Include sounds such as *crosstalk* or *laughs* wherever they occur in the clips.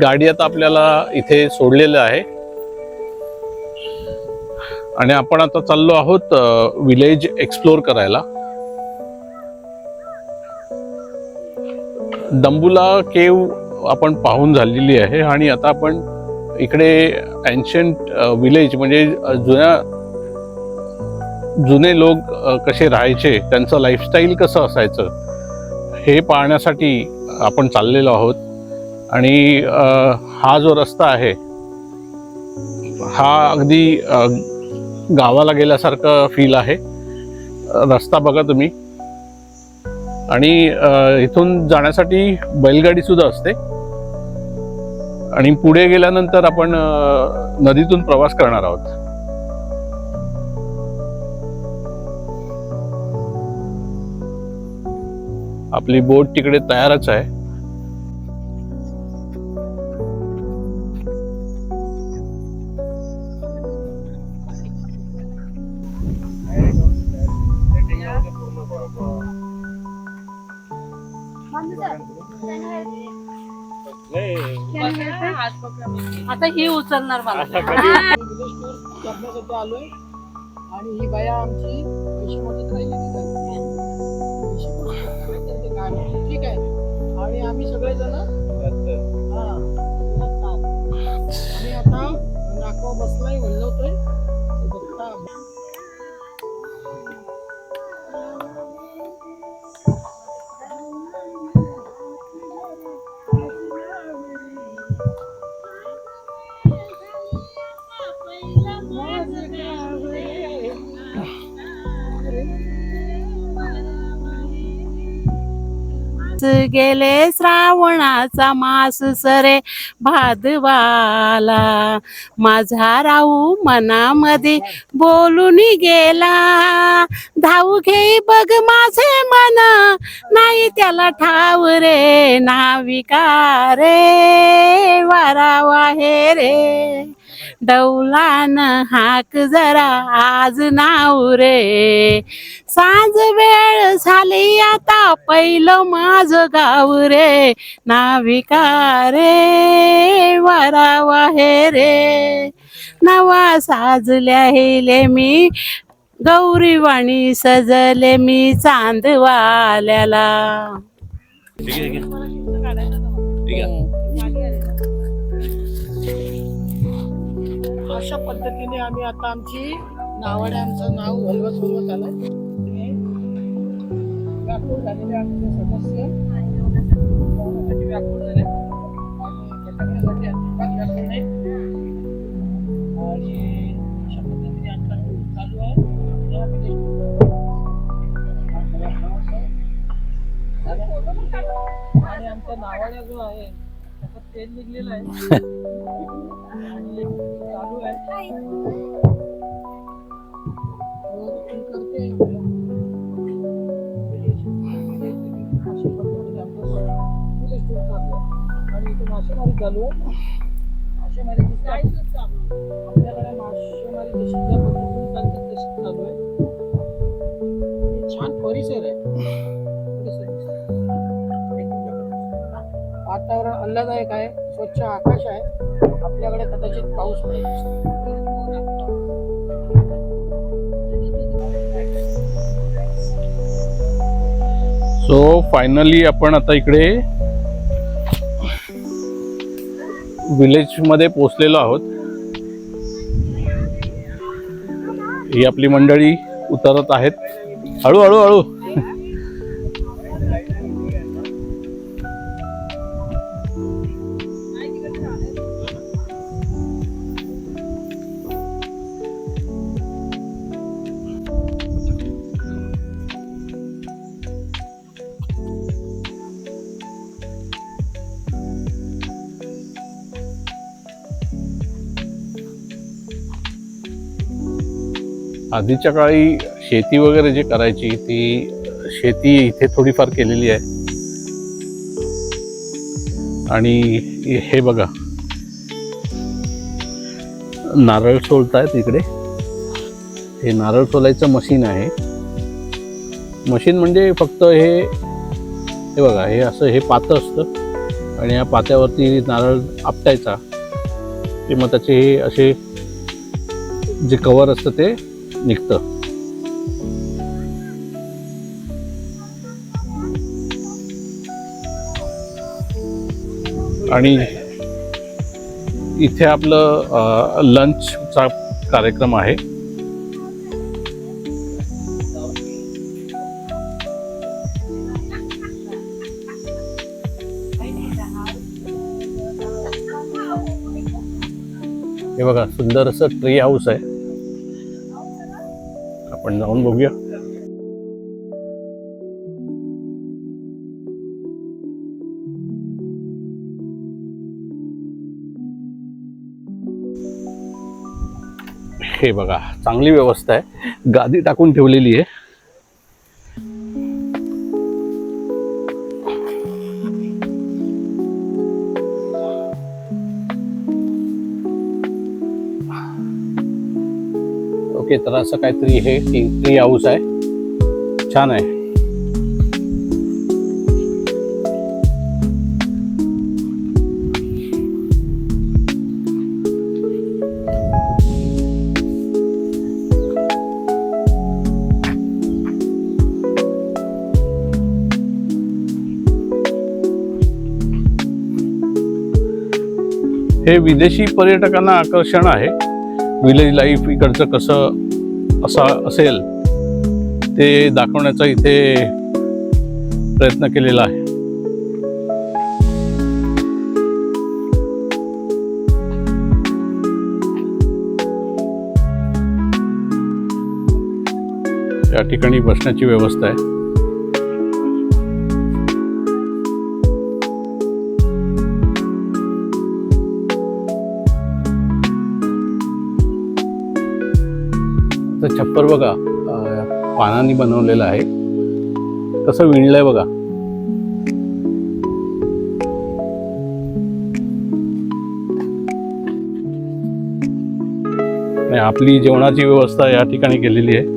गाडी आता आपल्याला इथे सोडलेलं आहे. आणि आपण आता चाललो आहोत विलेज एक्सप्लोर करायला. दंबुला केव आपण पाहून झालेली आहे आणि आता आपण इकडे अँशंट विलेज म्हणजे जुन्या जुने लोक कसे राहायचे त्यांचं लाईफस्टाईल कसं असायचं हे पाहण्यासाठी आपण चाललेलो आहोत. आणि हा जो रस्ता आहे हा अगदी गावाला गेल्यासारखं फील आहे. रस्ता बघा तुम्ही. आणि इथून जाण्यासाठी बैलगाडी सुद्धा असते. आणि पुढे गेल्यानंतर आपण नदीतून प्रवास करणार आहोत. आपली बोट तिकडे तयारच आहे. आता ही उचलणार मला. करण्यासाठी आलोय आणि ही बाया आमची पैसे माहिती. ठीक आहे. आणि आम्ही सगळेजण हा आणि आता नाकावर बसलाय वल्लवतोय. गेले श्रावणाचा मास सरे भादवाला. माझा राहू मनामध्ये बोलून गेला. धाऊ घे बघ माझे मन. नाही त्याला ठाव रे नाविका रे. वारावा हे रे. डौलान हाक जरा आज नाव रे. सांज वेळ झाली आता पहिलं माझ गाव रे. नाविका रे वरावा हे रे. नवा साजल्या हेले मी गौरीवाणी सजले मी चांदवाल्याला. अशा पद्धतीने आम्ही आता आमची नावाने आमचं नाव हलवत हलवत आलं व्याकुळ झालेले आमचे सदस्य. व्याकुळ झाले. आणि अजिबात व्याकुळ नाही. आणि अशा पद्धतीने आमचा चालू आहे. आणि आमच्या नावाड्या जो आहे तेल निघलेला आहे. आणि चालू आहे. करते. आणि इथे मासेमारी चालू आहे. मासेमारी दिसते आपल्याकडे मासेमारी जशी ज्या पद्धतीने चालते तशी चालू आहे आणि छान परिसर आहे. वातावरण आल्हाददायक आहे स्वच्छ आकाश आहे. आपल्याकडे कदाचित पाऊस पडेल सो फायनली आपण आता इकडे विलेजमध्ये पोचलेलो पोहोचलेलो आहोत. ही आपली मंडळी उतरत आहेत. हळूहळू हळू. आधीच्या काळी शेती वगैरे जे करायची ती शेती इथे थोडीफार केलेली आहे. आणि हे बघा. नारळ सोलतायत इकडे. हे नारळ सोलायचं मशीन आहे. मशीन म्हणजे फक्त हे हे बघा हे असं हे पातं असतं. आणि या पात्यावरती नारळ आपटायचा. किंवा त्याचे हे असे जे कवर असतं ते निघतं. आणि इथे आपलं लंचचा कार्यक्रम आहे. हे बघा सुंदर असं ट्री हाऊस आहे. आपण जाऊन बघूया. हे बघा चांगली व्यवस्था आहे. गादी टाकून ठेवलेली आहे. ओके तर असं काहीतरी हे ट्री हाऊस आहे. छान आहे. हे विदेशी पर्यटकांना आकर्षण आहे. विलेज लाईफ इकडचं कसं असा असेल ते दाखवण्याचा इथे प्रयत्न केलेला आहे. या ठिकाणी बसण्याची व्यवस्था आहे. पेपर बघा पानांनी बनवलेलं आहे. कसं विणलंय बघा. आपली जेवणाची व्यवस्था या ठिकाणी केलेली आहे.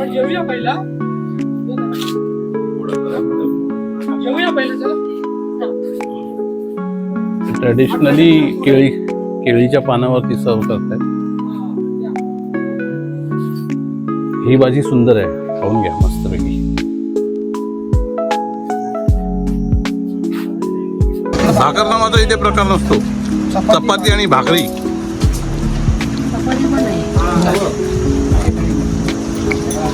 आपण जेवूया पहिला. जेवूया पहिला चला. ट्रेडिशनली केळी केळीच्या पानावरती सर्व करतात ही भाजी सुंदर आहे. खाऊन घ्या मस्तपैकी. भाकर नावाचा इथे प्रकार नसतो. चपाती. आणि भाकरी.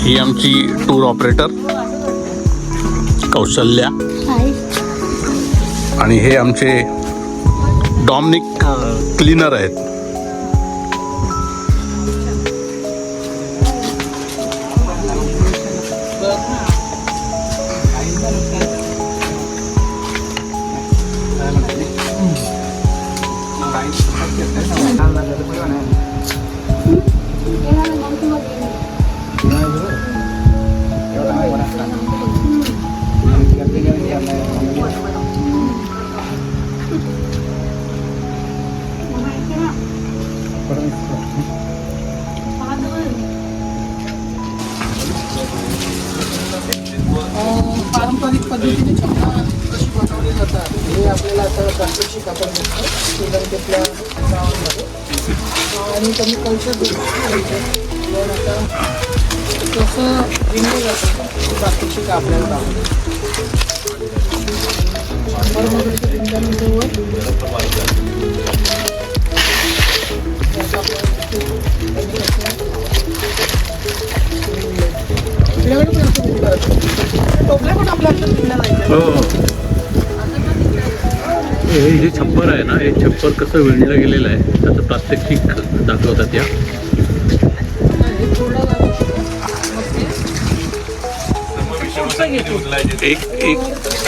ही आमची टूर ऑपरेटर कौशल्या. आणि हे आमचे डॉमिनिक क्लीनर आहेत. विज्ञानाजवळ आपल्याकडे पण असं विणलं जातं. टोपल्या पण आपल्या हातात नाही हो हे जे छप्पर आहे ना हे छप्पर कसं विणलं गेलेलं आहे त्याचं प्रात्यक्षिक दाखवतात या. एक एक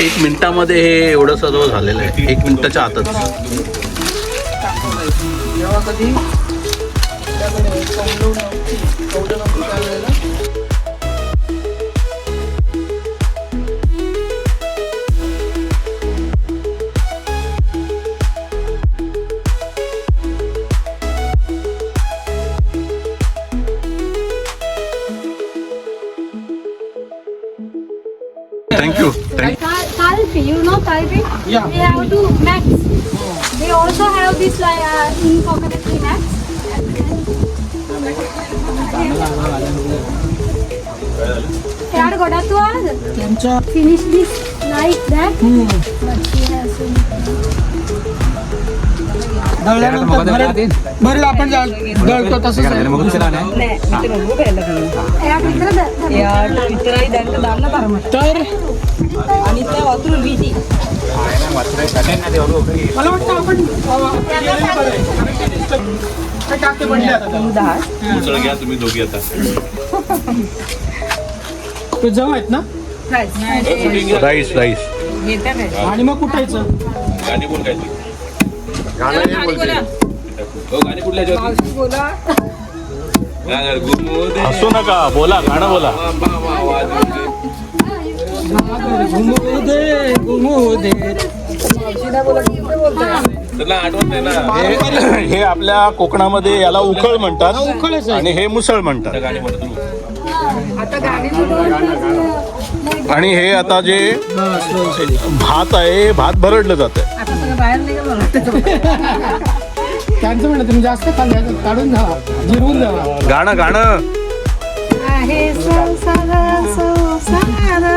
एक मिनिटामध्ये हे एवढं सर्व झालेलं आहे. एक मिनिटाच्या आतच. Thank you. Thank Talpi, you know Talpi? Yeah. They have to mats. They also have this like uh, in coconut tree mats. Dad got to us. Finish this like that. दळल्यानंतर आपण दळतो तसंच आहे. तर मला वाटतं आपण अं, केलेलं बरं आहे. काय टाके पडले आता घ्या तुम्ही दोघी आता. ते जव आहेत ना? Rice rice. आणि मग कुठायचं गाणी कोण काय गुरमुदे हसू नका बोला गाणं बोला. हे हे आपल्या कोकणामध्ये याला उखळ म्हणतात उखळच आहे. आणि हे मुसळ म्हणतात. गाणी म्हणतो तू आणि हे आता जे. भात आहे भात भरडलं जात आहे त्यांचं म्हणणं तुम्ही जास्त खाल्ले काढून द्या जिरवून द्या. गाणं गाणं. आहे संसार संसार.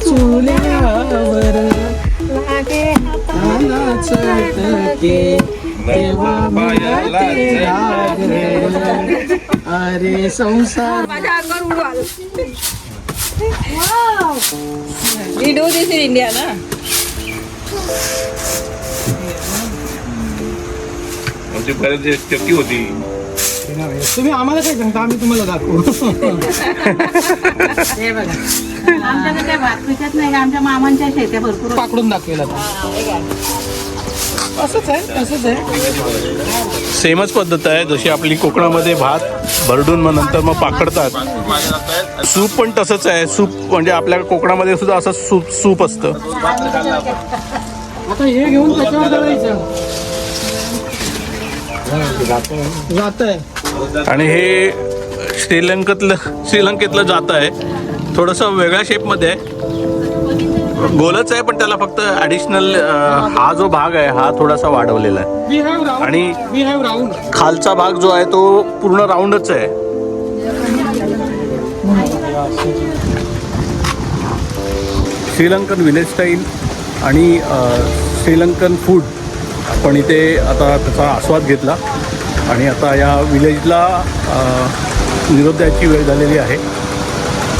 चुल्यावर लागे नाच के तेव्हा मला ते लागलं. अरे संसार We do this in India, na? आमची चक्की होती. तुम्ही आम्हाला काय सांगता? आम्ही तुम्हाला दाखवू. *laughs* आमच्याकडे काय भात पिकत नाही आमच्या मामांच्या शेत्या भरपूर पाकडून दाखवेल आता. असंच आहे असंच आहे. सेमच पद्धत आहे जशी आपली कोकणामध्ये भात भरडून मग नंतर मग पाकडतात सूप पण तसंच आहे सूप म्हणजे आपल्या कोकणामध्ये सुद्धा असं सूप सूप असतं. आता हे घेऊन त्याच्यावर दळायचं जात आहे आणि हे श्रीलंकेतलं श्रीलंकेतलं जात आहे. थोडंसं वेगळ्या शेपमध्ये आहे. गोलच आहे पण त्याला फक्त ॲडिशनल हा जो भाग आहे हा थोडासा वाढवलेला आहे. आणि खालचा भाग जो आहे तो पूर्ण राऊंडच आहे. श्रीलंकन विलेज स्टाईल आणि श्रीलंकन फूड आपण इथे आता त्याचा आस्वाद घेतला. आणि आता या विलेजला निरोप द्यायची वेळ झालेली आहे.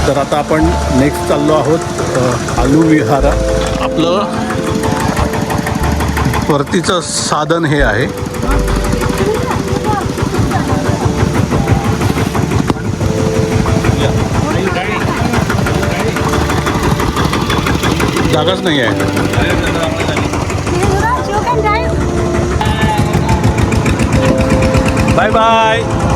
तर आता आपण नेक्स्ट चाललो आहोत आलू विहारा. आपलं परतीचं साधन हे आहे. जागाच नाही आहे. Bye bye.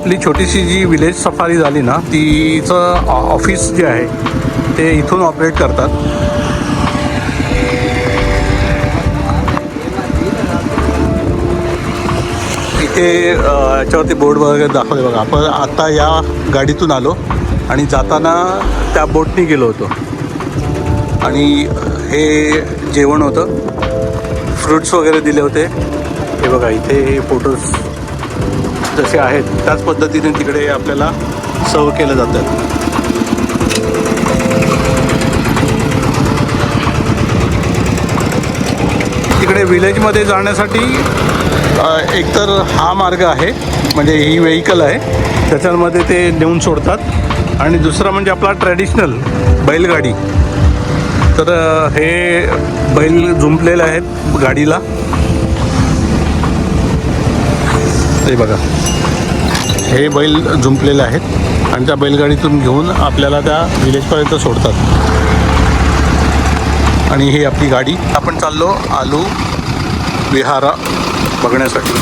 आपली छोटीशी जी विलेज सफारी झाली ना तिचं ऑफिस जे आहे ते इथून ऑपरेट करतात. इथे याच्यावरती बोर्ड वगैरे दाखवले बघा. आपण आता या गाडीतून आलो आणि जाताना त्या बोटनी गेलो होतो. आणि हे जेवण होतं. फ्रुट्स वगैरे दिले होते. हे बघा इथे हे फोटोज जसे आहेत त्याच पद्धतीने तिकडे आपल्याला सर्व केलं जातं. तिकडे विलेजमध्ये जाण्यासाठी एकतर हा मार्ग आहे म्हणजे ही व्हेकल आहे. त्याच्यामध्ये ते नेऊन सोडतात. आणि दुसरा म्हणजे आपला ट्रॅडिशनल बैलगाडी. तर हे बैल जुंपलेले आहेत गाडीला. ते बघा. हे बैल जुंपलेले आहेत आणि त्या बैलगाडीतून घेऊन आपल्याला त्या विलेजपर्यंत सोडतात. आणि ही आपली गाडी. आपण चाललो आलू विहारा बघण्यासाठी.